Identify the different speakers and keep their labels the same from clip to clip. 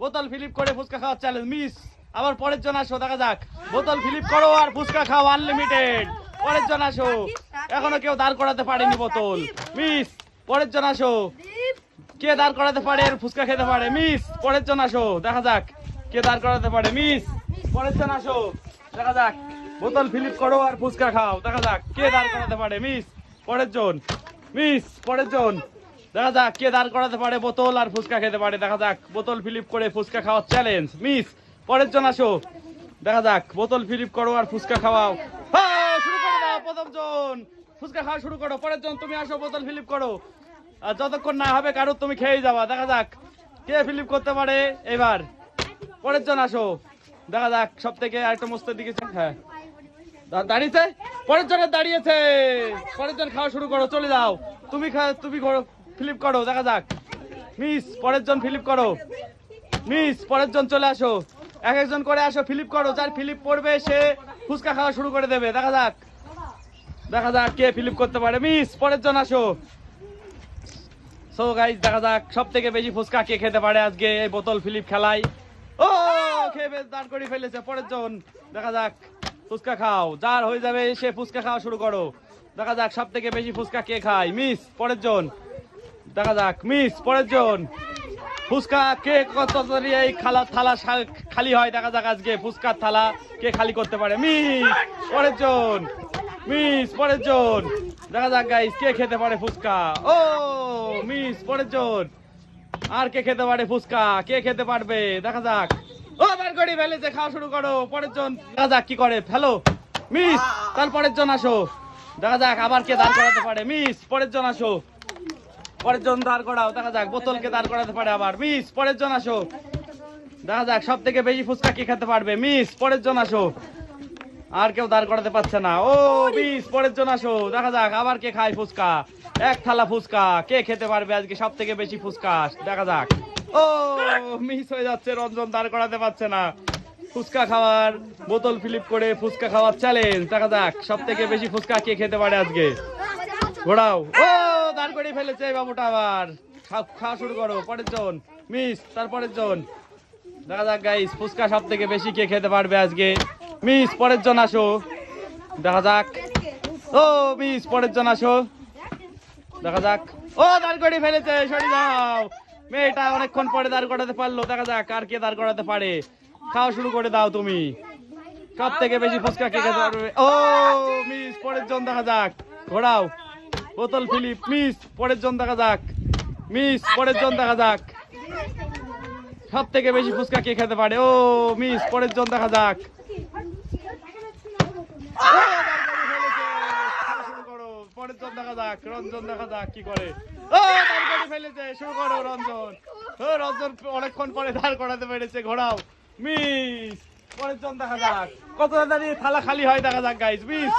Speaker 1: বোতল ফিলিপ করে ফুচকা খাওয়ার চ্যালেঞ্জ মিস আবার পরের জন আসো, দেখা যাক। বোতল ফিলিপ করো আর ফুচকা খাও আনলিমিটেড পরের জন আসো। এখনও কেউ দাঁড় করাতে পারেনি বোতল। মিস পরের জন আসো। কে দাঁড় করাতে পারে আর ফুচকা খেতে পারে? মিস পরের জন আসো। দেখা যাক কে দাঁড় করাতে পারে। মিস পরের জন আসো। দেখা যাক। বোতল ফিলিপ করো আর ফুচকা খাও। দেখা যাক কে দাঁড় করাতে পারে। মিস পরের জন। মিস পরের জন। দেখা যাক কে দাঁড় করাতে পারে, বোতল আর ফুচকা খেতে পারে। দেখা যাক, বোতল ফিলিপ করে ফুচকা খাওয়ার চ্যালেঞ্জ মিস, পরের জন আসো। দেখা যাক, বোতল ফিলিপ করো আর ফুচকা খাওয়াও। শুরু করে প্রথম জন। ফুচকা খাওয়া শুরু করো, পরের জন, তুমি আসো, বোতল ফিলিপ করো। আর যতক্ষণ না হবে কারও তুমি খেয়ে যাবা। দেখা যাক, কে ফিলিপ করতে পারে, এবার। পরের জন আসো। দেখা যাক সব থেকে আরেকটা মস্তের দিকে হ্যাঁ। দাঁড়িয়েছে? পরের জনের দাঁড়িয়েছে। পরের জন খাওয়া শুরু করো, চলে যাও। তুমি খা- তুমি করো ফিলিপ করো, দেখা যাক। মিস, পরের জন ফিলিপ করো। মিস, পরের জন চলে আসো। এক একজন করে আসো, ফিলিপ করো। যার ফিলিপ পড়বে, সে ফুচকা খাওয়া শুরু করে দেবে। দেখা যাক। দেখা যাক কে ফিলিপ করতে পারে। মিস, পরের জন আসো। সো গাইজ দেখা যাক সব থেকে বেশি ফুচকা কে খেতে পারে আজকে এই বোতল ফিলিপ খেলায়। ও, খেয়ে বেশ দাঁড় করে ফেলেছে পরের জন। দেখা যাক, ফুচকা খাও। যার হয়ে যাবে, সে ফুচকা খাওয়া শুরু করো। দেখা যাক সব থেকে বেশি ফুচকা কে খায়। মিস, পরের জন। দেখা যাক, মিস পরের জন ফুচকা কে কত এই খালা থালা খালি হয়, দেখা যাক আজকে ফুচকার থালা কে খালি করতে পারে। মিস পরের জন মিস পরের জন দেখা যাক গাইস কে খেতে পারে ফুচকা? ও, মিস পরের জন আর কে খেতে পারে ফুচকা? কে খেতে পারবে? দেখা যাক। ও, বার করি ফেলেছে, খাওয়া শুরু করো। পরের জন দেখা যাক কি করে। ফেলো মিস তারপরের জন আসো। দেখা যাক আবার কে দাঁড় করাতে পারে। মিস পরের জন আসো। পরের জন দাঁড় করাও, দেখা যাক, বোতলকে দাঁড় করাতে পারে আবার। মিস, পরের জন আসো। দেখা যাক সব থেকে বেশি ফুচকা কে খেতে পারবে? মিস, পরের জন আসো। আর কেউ দাঁড় করাতে পারছে না। ও, মিস, পরের জন আসো। দেখা যাক, আবার কে খায় ফুচকা? এক থালা ফুচকা, কে খেতে পারবে আজকে সব থেকে বেশি ফুচকা? দেখা যাক। ও, মিস হয়ে যাচ্ছে, রঞ্জন দাঁড় করাতে পারছে না। ফুচকা খাওয়ার, বোতল ফিলিপ করে ফুচকা খাওয়ার চ্যালেঞ্জ দেখা যাক সব থেকে বেশি ফুচকা কে খেতে পারে আজকে? ঘোড়াও ও করে ফেলেছে বাবুটা আবার। খাওয়া শুরু করো, পরের জন। মিস তারপরের জন। দেখা যাক গাইস ফুচকা সব থেকে বেশি কে খেতে পারবে আজকে? মিস, পরের জন আসো। দেখা যাক। ও, মিস, পরের জন আসো। দেখা যাক। ও, দাঁড় করে ফেলেছে, সরে যাও মেয়েটা অনেকক্ষণ পরে দাঁড় করাতে পারল। দেখা যাক আর কে দাঁড় করাতে পারে। খাওয়া শুরু করে দাও তুমি। সব থেকে বেশি ফুচকা কে খেতে পারবে? ও, মিস, পরের জন, দেখা যাক। ঘোড়াও বোতল ফিলিপ, মিস, পরের জন দেখা যাক। মিস, পরের জন দেখা যাক। সব থেকে বেশি ফুচকা কে খেতে পারে? ও, মিস, পরের জন দেখা যাক। পরের জন দেখা যাক, রঞ্জন দেখা যাক করে? ফেলেছে, শুরু করো, রঞ্জন। ও, রঞ্জন অনেকক্ষণ পরে দাঁড় করাতে পেরেছে মিস, পরের জন দেখা যাক। কত তাড়াতাড়ি থালা খালি হয়, দেখা যাক গাইস মিস,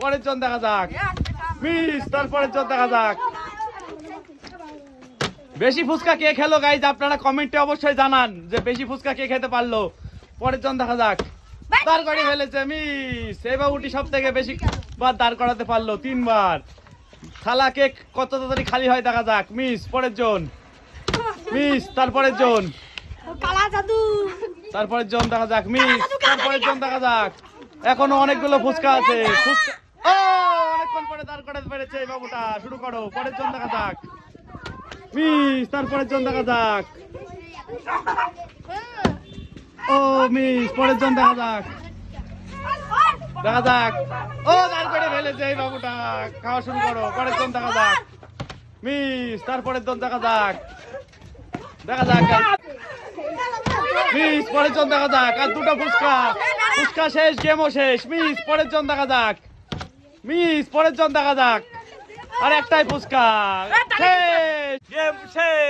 Speaker 1: পরের জন দেখা যাক। মিস দেখা যাক। বেশি ফুচকা কে খেলো গাইজ আপনারা কমেন্টে অবশ্যই জানান যে বেশি ফুচকা কে খেতে পারল। পরের জন দেখা যাক। দাঁড় করে ফেলেছে মিস এই বাবুটি সব থেকে বেশি বার দাঁড় করাতে পারল, তিনবার। থালা কেক কত তাড়াতাড়ি খালি হয় দেখা যাক। মিস পরের জন। মিস তারপরের জন। তারপরের জন দেখা যাক মিস তারপরের জন দেখা যাক। এখনও অনেকগুলো ফুচকা আছে। ফুচকা পরে দাঁড় করাতে পেরেছে এই বাবুটা। শুরু করো, পরের জন দেখা যাক। মিস, তারপরের জন দেখা যাক। ও, মিস, পরের জন দেখা যাক। দেখা যাক। ও দাঁড় করে ফেলেছে এই বাবুটা। খাওয়া শুরু করো, পরের জন দেখা যাক। মিস, তারপরের জন দেখা যাক। দেখা যাক মিস, পরের জন দেখা যাক। আর দুটো ফুচকা। ফুচকা শেষ, গেমও শেষ। মিস, পরের জন দেখা যাক। মিস পরের জন দেখা যাক। আর একটাই শেষ। গেম শেষ।